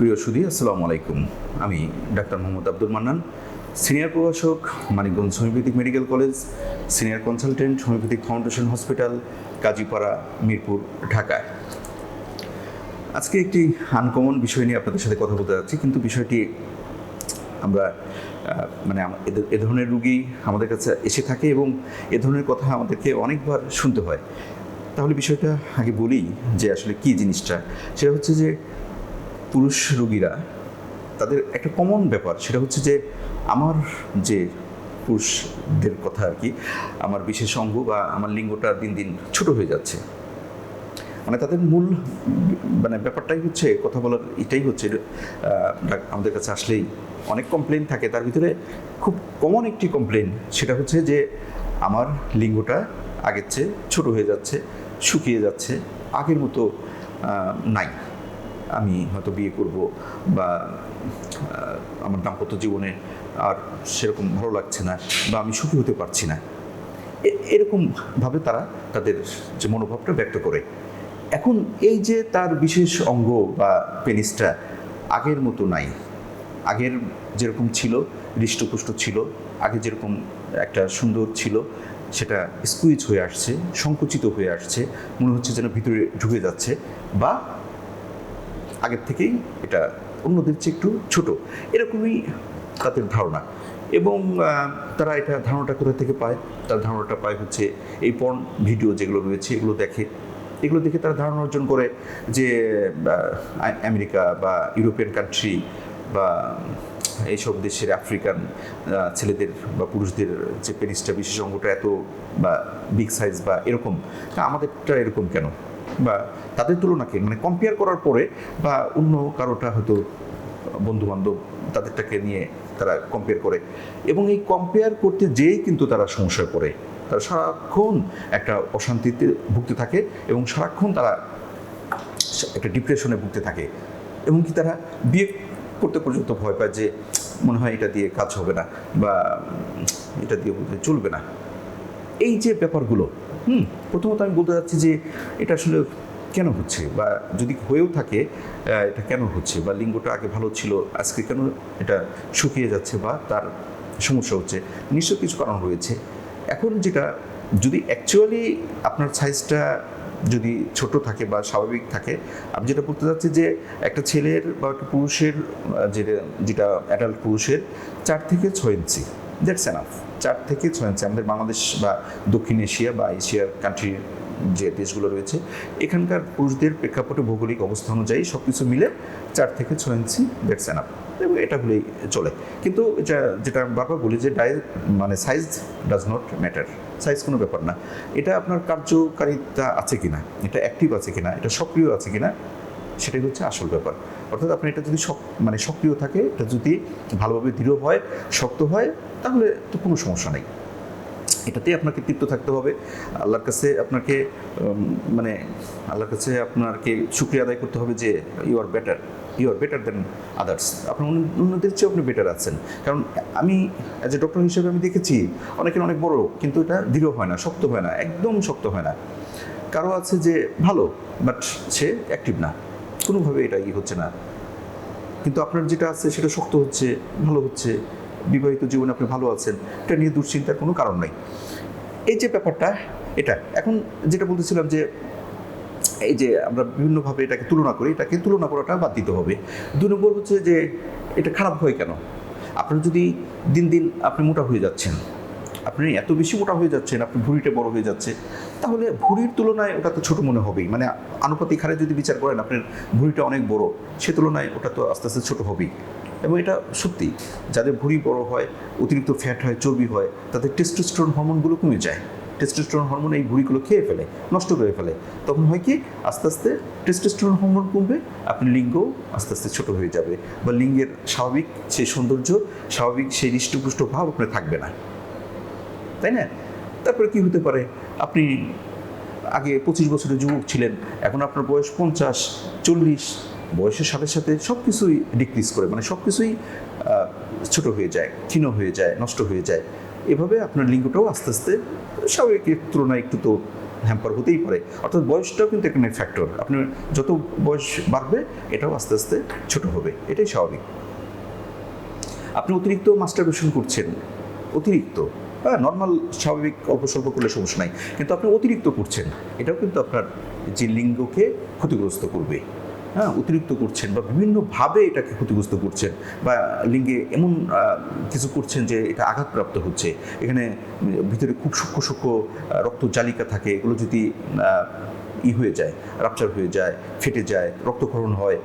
প্রিয় সুদী আসসালামু আলাইকুম। আমি ডাক্তার মোহাম্মদ আব্দুল মান্নান, সিনিয়র প্রভাষক, Manikganj homeopathic medical college, senior consultant, homeopathic foundation hospital, Kazipara, Mirpur, ঢাকায়। আজকে একটি আনকমন বিষয় নিয়ে আপনাদের সাথে কথা বলতে যাচ্ছি, কিন্তু বিষয়টি আমরা মানে এ ধরনের রুগী আমাদের কাছে এসে থাকে এবং এ ধরনের কথা আমাদেরকে অনেকবার শুনতে হয়। তাহলে বিষয়টা আগে বলি যে আসলে কি জিনিসটা? সেটা হচ্ছে যে পুরুষ রোগীরা, তাদের একটা কমন ব্যাপার, সেটা হচ্ছে যে আমার যে পুরুষদের কথা আর কি, আমার বিশেষ অঙ্গ বা আমার লিঙ্গটা দিন দিন ছোট হয়ে যাচ্ছে। মানে তাদের মূল মানে ব্যাপারটাই হচ্ছে, কথা বলার এটাই হচ্ছে আমাদের কাছে আসলেই অনেক কমপ্লেন থাকে। তার ভিতরে খুব কমন একটি কমপ্লেন সেটা হচ্ছে যে আমার লিঙ্গটা আগের চেয়ে ছোট হয়ে যাচ্ছে, শুকিয়ে যাচ্ছে, আগের মতো নাই। আমি হয়তো বিয়ে করব বা আমার দাম্পত্য জীবনে আর সেরকম ভালো লাগছে না বা আমি সুখী হতে পারছি না। এরকমভাবে তারা তাদের যে মনোভাবটা ব্যক্ত করে। এখন এই যে তার বিশেষ অঙ্গ বা পেনিসটা আগের মতো নাই। আগের যেরকম ছিল, হৃষ্টপুষ্ট ছিল, আগে যেরকম একটা সুন্দর ছিল, সেটা স্কুইজ হয়ে আসছে, সংকুচিত হয়ে আসছে, মনে হচ্ছে যেন ভিতরে ঢুকে যাচ্ছে বা আগের থেকেই এটা অন্যদের চেয়ে একটু ছোট। এরকমই তাদের ধারণা। এবং তারা এটা ধারণাটা কোথা থেকে পায়? তার ধারণাটা পায় হচ্ছে এই পর্ন ভিডিও যেগুলো রয়েছে, এগুলো দেখে। এগুলো দেখে তারা ধারণা অর্জন করে যে আমেরিকা বা ইউরোপিয়ান কান্ট্রি বা এইসব দেশের আফ্রিকান ছেলেদের বা পুরুষদের যে পেনিসটা বিশেষ অঙ্গটা এত বা বিগ সাইজ বা এরকম আমাদেরটা এরকম কেন? বা তাদের তুলনাকে মানে কম্পেয়ার করার পরে বা অন্য কারোটা হয়তো বন্ধু বান্ধব তাদেরটাকে নিয়ে তারা কম্পেয়ার করে। এবং এই কম্পেয়ার করতে যেয়েই কিন্তু তারা সমস্যায় পড়ে। তারা সারাক্ষণ একটা অশান্তিতে ভুগতে থাকে এবং সারাক্ষণ তারা একটা ডিপ্রেশনে ভুগতে থাকে। এবং কি তারা বিয়ে করতে পর্যন্ত ভয় পায় যে, মনে হয় এটা দিয়ে কাজ হবে না বা এটা দিয়ে চলবে না। এই যে ব্যাপারগুলো হুম, প্রথমত আমি বলতে চাচ্ছি যে এটা আসলে কেন হচ্ছে? বা যদি হয়েও থাকে এটা কেন হচ্ছে? বা লিঙ্গটা আগে ভালো ছিল, আজকে কেন এটা শুকিয়ে যাচ্ছে বা তার সমস্যা হচ্ছে? নিশ্চয় কিছু কারণ রয়েছে। এখন যেটা, যদি অ্যাকচুয়ালি আপনার সাইজটা যদি ছোট থাকে বা স্বাভাবিক থাকে, আমি যেটা বলতে চাচ্ছি যে একটা ছেলের বা একটা পুরুষের যেটা যেটা অ্যাডাল্ট পুরুষের, চার থেকে ছয় ইঞ্চি। That's enough. চার থেকে ছয় ইঞ্চি আমাদের বাংলাদেশ বা দক্ষিণ এশিয়া বা এশিয়ার কান্ট্রির যে দেশগুলো রয়েছে, এখানকার পুরুষদের প্রেক্ষাপটে ভৌগোলিক অবস্থা অনুযায়ী সব কিছু মিলে চার থেকে ছয় ইঞ্চি দ্যাটস এনাফ। এবং এটা হলেই চলে। কিন্তু এটা যেটা বারবার বলি যে ডাই মানে size does not matter size কোনো ব্যাপার না। এটা আপনার কার্যকারিতা আছে কিনা? এটা অ্যাক্টিভ আছে কিনা? এটা সক্রিয় আছে কিনা? সেটাই হচ্ছে আসল ব্যাপার। অর্থাৎ আপনি এটা যদি মানে সক্রিয় থাকে, এটা যদি ভালোভাবে দৃঢ় হয়, শক্ত হয়, তাহলে তো কোনো সমস্যা নেই। এটাতেই আপনাকে তৃপ্ত থাকতে হবে। আল্লাহর কাছে আপনাকে মানে আল্লাহর কাছে আপনাকে শুক্রিয়া আদায় করতে হবে যে you are better you are better than others আপনার অন্য- অন্যদের চেয়ে আপনি বেটার আছেন। কারণ আমি অ্যাজ এ ডক্টর হিসেবে আমি দেখেছি, অনেকের অনেক বড় কিন্তু এটা দৃঢ় হয় না, শক্ত হয় না, একদম শক্ত হয় না। কারও আছে যে ভালো বাট সে অ্যাক্টিভ না। কোনোভাবে এটা ই হচ্ছে না। কিন্তু আপনার যেটা আছে সেটা শক্ত হচ্ছে, ভালো হচ্ছে, বিবাহিত জীবনে আপনি ভালো আছেন, এটা নিয়ে দুশ্চিন্তার কোনো কারণ নাই। এই যে ব্যাপারটা, এটা, এখন যেটা বলতেছিলাম যে, এই যে আমরা বিভিন্নভাবে এটাকে তুলনা করি, এটাকে তুলনা করাটা বাদ দিতে হবে। দুই নম্বর হচ্ছে যে, এটা খারাপ হয় কেন? আপনার যদি দিন দিন আপনি মোটা হয়ে যাচ্ছেন, আপনি এত বেশি মোটা হয়ে যাচ্ছেন আপনি ভুঁড়িটা বড় হয়ে যাচ্ছে তাহলে ভুঁড়ির তুলনায় ওটা তো ছোট মনে হবেই। মানে আনুপাতিক হারে যদি বিচার করেন, আপনার ভুঁড়িটা অনেক বড়, সে তুলনায় ওটা তো আস্তে আস্তে ছোট হবেই। এবং এটা সত্যি, যাদের ভুঁড়ি বড় হয়, অতিরিক্ত ফ্যাট হয়, চর্বি হয়, তাদের টেস্টোস্টেরন হরমোনগুলো কমে যায়। টেস্টোস্টেরন হরমোন এই ভুঁড়িগুলো খেয়ে ফেলে, নষ্ট করে ফেলে। তখন হয় কি, আস্তে আস্তে টেস্টোস্টেরন হরমোন কমবে, আপনার লিঙ্গ আস্তে আস্তে ছোট হয়ে যাবে বা লিঙ্গের স্বাভাবিক সেই সৌন্দর্য, স্বাভাবিক সেই হৃষ্টপুষ্ট ভাব আপনার থাকবে না। তাই না? তারপরে কি হতে পারে? আপনি আগে পঁচিশ বছরের যুবক ছিলেন, এখন আপনার বয়স পঞ্চাশ, চল্লিশ, বয়সের সাথে সাথে সব কিছুই ডিক্রিজ করে মানে সব কিছুই ছোটো হয়ে যায়, ক্ষীণ হয়ে যায়, নষ্ট হয়ে যায়। এভাবে আপনার লিঙ্গটাও আস্তে আস্তে স্বাভাবিকের তুলনায় একটু তো হ্যাম্পার হতেই পারে। অর্থাৎ বয়সটাও কিন্তু এখানে ফ্যাক্টর আপনার যত বয়স বাড়বে, এটাও আস্তে আস্তে ছোট হবে। এটাই স্বাভাবিক। আপনি অতিরিক্ত মাস্টারবেশন করছেন, অতিরিক্ত। হ্যাঁ নর্মাল স্বাভাবিক অল্প স্বল্প করলে সমস্যা নাই। কিন্তু আপনি অতিরিক্ত করছেন, এটাও কিন্তু আপনার যে লিঙ্গকে ক্ষতিগ্রস্ত করবে। হ্যাঁ অতিরিক্ত করছেন বা বিভিন্নভাবে এটাকে ক্ষতিগ্রস্ত করছেন বা লিঙ্গে এমন কিছু করছেন যে এটা আঘাতপ্রাপ্ত হচ্ছে। এখানে ভিতরে খুব সূক্ষ্ম সূক্ষ্ম রক্ত জালিকা থাকে, এগুলো যদি ই হয়ে যায় রাপচার হয়ে যায়, ফেটে যায়, রক্তক্ষরণ হয়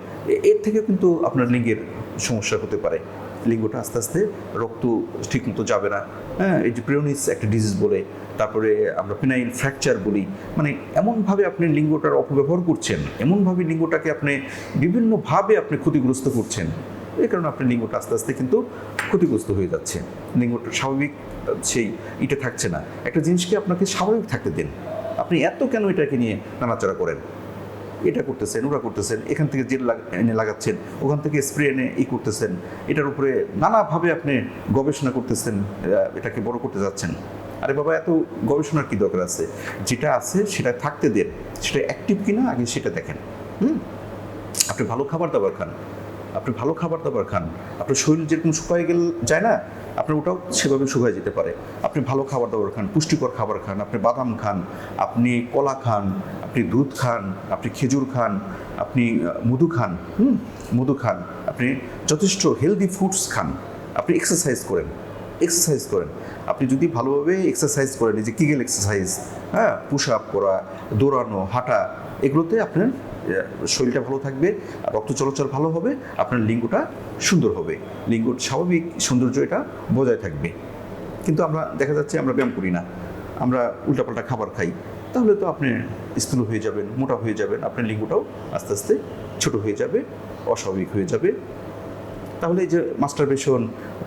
এর থেকে কিন্তু আপনার লিঙ্গের সমস্যা হতে পারে। লিঙ্গটা আস্তে আস্তে রক্ত ঠিকমতো যাবে না। হ্যাঁ এই যে প্রিওনিস একটা ডিজিজ বলে, তারপরে আমরা পিনাইল ফ্র্যাকচার বলি। মানে এমনভাবে আপনি লিঙ্গটার অপব্যবহার করছেন, এমনভাবে লিঙ্গটাকে আপনি বিভিন্নভাবে আপনি ক্ষতিগ্রস্ত করছেন, এই কারণে আপনার লিঙ্গটা আস্তে আস্তে কিন্তু ক্ষতিগ্রস্ত হয়ে যাচ্ছে। লিঙ্গটা স্বাভাবিক, সেই ইটা থাকছে না। একটা জিনিসকে আপনাকে স্বাভাবিক থাকতে দিন। আপনি এত কেন এটাকে নিয়ে নাড়াচাড়া করেন? এটা করতেছেন, ওরা করতেছেন, এখান থেকে জেল এনে লাগাচ্ছেন, ওখান থেকে স্প্রে এনে ই করতেছেন। এটার উপরে নানাভাবে আপনি গবেষণা করতেছেন এটাকে বড় করতে যাচ্ছেন। আরে বাবা, এত গবেষণার কি দরকার আছে? যেটা আছে সেটা থাকতে দেন। সেটা অ্যাক্টিভ কিনা, আগে সেটা দেখেন। হুম? আপনি ভালো খাবার দাবার খান। আপনি ভালো খাবার দাবার খান। আপনার শরীর যেরকম শুকায় গেল, যায় না? আপনার ওটাও সেভাবে শুকায় যেতে পারে। আপনি ভালো খাবার দাবার খান, পুষ্টিকর খাবার খান, আপনি বাদাম খান, আপনি কলা খান আপনি দুধ খান, আপনি খেজুর খান, আপনি মধু খান, হুম, মধু খান, আপনি যথেষ্ট হেলদি ফুডস খান, আপনি এক্সারসাইজ করেন এক্সারসাইজ করেন। আপনি যদি ভালোভাবে এক্সারসাইজ করেন যে কিগেল এক্সারসাইজ হ্যাঁ পুশ আপ করা, দৌড়ানো, হাঁটা, এগুলোতে আপনার শরীরটা ভালো থাকবে রক্ত চলাচল ভালো হবে, আপনার লিঙ্গটা সুন্দর হবে। লিঙ্গর স্বাভাবিক সৌন্দর্য এটা বজায় থাকবে। কিন্তু আমরা, দেখা যাচ্ছে আমরা ব্যায়াম করি না। আমরা উল্টাপাল্টা খাবার খাই। তাহলে তো আপনি স্থূল হয়ে যাবেন, মোটা হয়ে যাবেন। আপনার লিঙ্গটাও আস্তে আস্তে ছোট হয়ে যাবে, অস্বাভাবিক হয়ে যাবে। তাহলে এই যে মাস্টারবেশন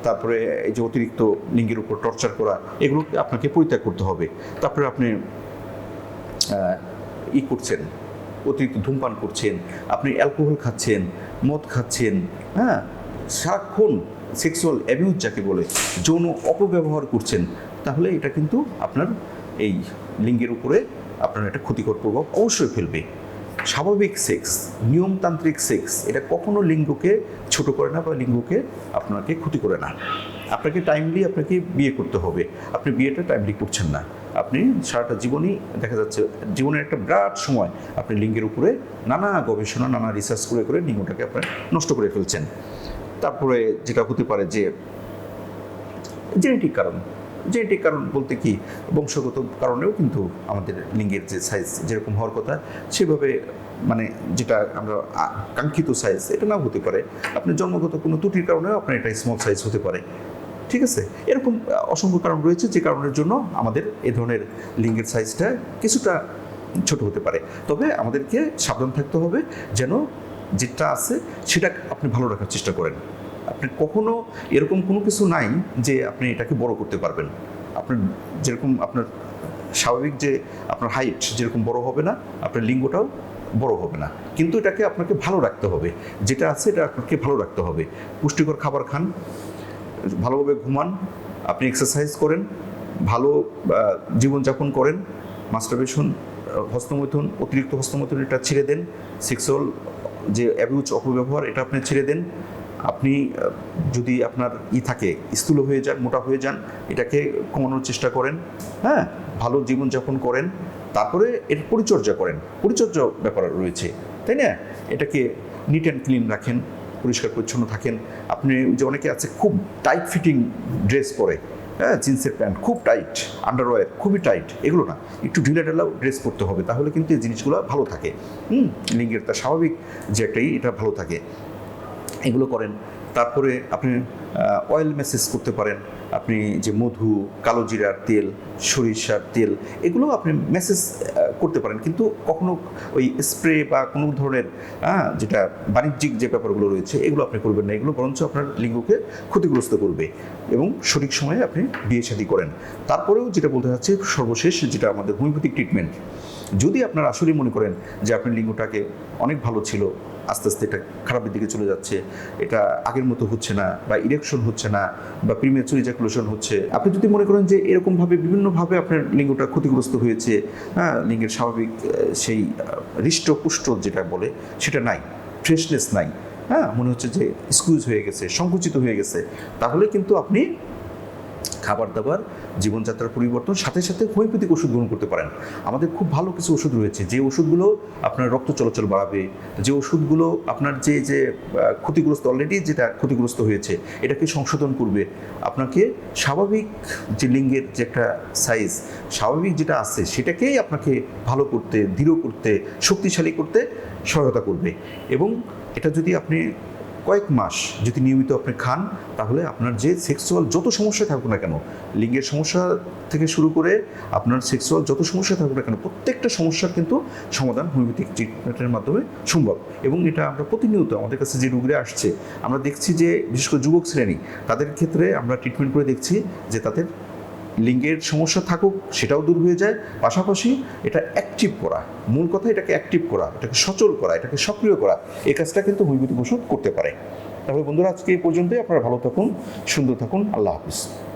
তারপরে এই যে অতিরিক্ত লিঙ্গের উপর টর্চার করা এগুলোকে আপনাকে পরিত্যাগ করতে হবে। তারপরে আপনি ই করছেন, অতিরিক্ত ধূমপান করছেন, আপনি অ্যালকোহল খাচ্ছেন, মদ খাচ্ছেন হ্যাঁ? সারাক্ষণ সেক্সুয়াল অ্যাবিউজ যাকে বলে, যৌন অপব্যবহার করছেন, তাহলে এটা কিন্তু আপনার এই লিঙ্গের উপরে আপনার একটা ক্ষতিকর প্রভাব অবশ্যই ফেলবে। স্বাভাবিক সেক্স নিয়মতান্ত্রিক সেক্স এটা কখনো লিঙ্গকে ছোট করে না বা লিঙ্গকে আপনাকে ক্ষতি করে না। আপনাকে টাইমলি আপনাকে বিয়ে করতে হবে। আপনি বিয়েটা টাইমলি করছেন না। আপনি সারাটা জীবনই দেখা যাচ্ছে, জীবনের একটা বিরাট সময় আপনি লিঙ্গের উপরে নানা গবেষণা, নানা রিসার্চ করে করে লিঙ্গটাকে আপনার নষ্ট করে ফেলছেন। তারপরে যেটা হতে পারে যে জেনেটিক কারণ। জেনেটিক কারণ বলতে কি, বংশগত কারণেও কিন্তু আমাদের লিঙ্গের যে সাইজ যেরকম হওয়ার কথা, সেভাবে মানে যেটা আমরা কাঙ্ক্ষিত সাইজ এটা নাও হতে পারে। আপনার জন্মগত কোনো ত্রুটির কারণেও আপনার এটা স্মল সাইজ হতে পারে। ঠিক আছে? এরকম অসংখ্য কারণ রয়েছে যে কারণের জন্য আমাদের এ ধরনের লিঙ্গের সাইজটা কিছুটা ছোট হতে পারে। তবে আমাদেরকে সাবধান থাকতে হবে যেন যেটা আছে সেটা আপনি ভালো রাখার চেষ্টা করেন। আপনি কখনো এরকম কোনো কিছু নাই যে আপনি এটাকে বড় করতে পারবেন। আপনার যেরকম আপনার স্বাভাবিক যে আপনার হাইট যেরকম বড় হবে না, আপনার লিঙ্গটাও বড় হবে না। কিন্তু এটাকে আপনাকে ভালো রাখতে হবে। যেটা আছে এটা আপনাকে ভালো রাখতে হবে। পুষ্টিকর খাবার খান, ভালোভাবে ঘুমান, আপনি এক্সারসাইজ করেন, ভালো জীবনযাপন করেন মাস্টারবেশন হস্তমৈথুন, অতিরিক্ত হস্তমৈথুন এটা ছেড়ে দেন সেক্সুয়াল যে অ্যাবিউজ অপব্যবহার এটা আপনি ছেড়ে দেন। আপনি যদি আপনার ই থাকে, স্থূল হয়ে যান, মোটা হয়ে যান, এটাকে কমানোর চেষ্টা করেন হ্যাঁ? ভালো জীবনযাপন করেন, তারপরে এর পরিচর্যা করেন। পরিচর্যা ব্যাপার রয়েছে, তাই না? এটাকে নিট অ্যান্ড ক্লিন রাখেন, পরিষ্কার পরিচ্ছন্ন থাকেন। আপনি যে অনেকে আছে, খুব টাইট ফিটিং ড্রেস পরে হ্যাঁ? জিন্সের প্যান্ট খুব টাইট আন্ডারওয়্যার খুবই টাইট এগুলো না। একটু ঢিলা ঢালাও ড্রেস পরতে হবে, তাহলে কিন্তু এই জিনিসগুলো ভালো থাকে। হুম? লিঙ্গের তার স্বাভাবিক যে একটাই এটা ভালো থাকে। এগুলো করেন। তারপরে আপনি অয়েল মেসেজ করতে পারেন। আপনি যে মধু, কালো জিরার তেল, সরিষার তেল এগুলো আপনি মেসেজ করতে পারেন। কিন্তু কখনো ওই স্প্রে বা কোনো ধরনের যেটা বাণিজ্যিক যে ব্যাপারগুলো রয়েছে, এগুলো আপনি করবেন না। এগুলো বরঞ্চ আপনার লিঙ্গকে ক্ষতিগ্রস্ত করবে এবং সঠিক সময়ে আপনি বিয়ে শাদী করেন। তারপরেও যেটা বলতে চাচ্ছি, সর্বশেষ যেটা আমাদের হোমিওপ্যাথিক ট্রিটমেন্ট যদি আপনার আসলে মনে করেন যে আপনার লিঙ্গটাকে অনেক ভালো ছিল, আস্তে আস্তে এটা খারাপের দিকে চলে যাচ্ছে, এটা আগের মতো হচ্ছে না বা ইরেকশন হচ্ছে না বা প্রিমেচুর ইজাকুলেশন হচ্ছে, আপনি যদি মনে করেন যে এরকমভাবে বিভিন্নভাবে আপনার লিঙ্গটা ক্ষতিগ্রস্ত হয়েছে হ্যাঁ লিঙ্গের স্বাভাবিক সেই হৃষ্টপুষ্ট যেটা বলে, সেটা নাই ফ্রেশনেস নাই হ্যাঁ মনে হচ্ছে যে স্কুইজ হয়ে গেছে, সংকুচিত হয়ে গেছে, তাহলে কিন্তু আপনি খাবার দাবার জীবনযাত্রার পরিবর্তন, সাথে সাথে হোমিওপ্যাথিক ওষুধ গ্রহণ করতে পারেন। আমাদের খুব ভালো কিছু ওষুধ রয়েছে। যে ওষুধগুলো আপনার রক্ত চলাচল বাড়াবে, যে ওষুধগুলো আপনার যে যে ক্ষতিগ্রস্ত অলরেডি যেটা ক্ষতিগ্রস্ত হয়েছে, এটাকে সংশোধন করবে। আপনাকে স্বাভাবিক যে লিঙ্গের যে একটা সাইজ স্বাভাবিক যেটা আছে, সেটাকেই আপনাকে ভালো করতে, দৃঢ় করতে, শক্তিশালী করতে সহায়তা করবে। এবং এটা যদি আপনি কয়েক মাস যদি নিয়মিত আপনি খান, তাহলে আপনার যে সেক্সুয়াল যত সমস্যা থাকুক না কেন, লিঙ্গের সমস্যা থেকে শুরু করে আপনার সেক্সুয়াল যত সমস্যা থাকুক না কেন, প্রত্যেকটা সমস্যার কিন্তু সমাধান হোমিওপ্যাথিক ট্রিটমেন্টের মাধ্যমে সম্ভব। এবং এটা আমরা প্রতিনিয়ত আমাদের কাছে যে রুগীরা আসছে, আমরা দেখছি যে বিশেষ করে যুবক শ্রেণি, তাদের ক্ষেত্রে আমরা ট্রিটমেন্ট করে দেখছি যে তাদের লিঙ্গের সমস্যা থাকুক, সেটাও দূর হয়ে যায়। পাশাপাশি এটা অ্যাক্টিভ করা। মূল কথা এটাকে অ্যাক্টিভ করা, এটাকে সচল করা, এটাকে সক্রিয় করা। এই কাজটা কিন্তু হোমিওপ্যাথিক ওষুধ করতে পারে। তাহলে বন্ধুরা, আজকে এই পর্যন্তই। আপনারা ভালো থাকুন, সুন্দর থাকুন। আল্লাহ হাফিজ।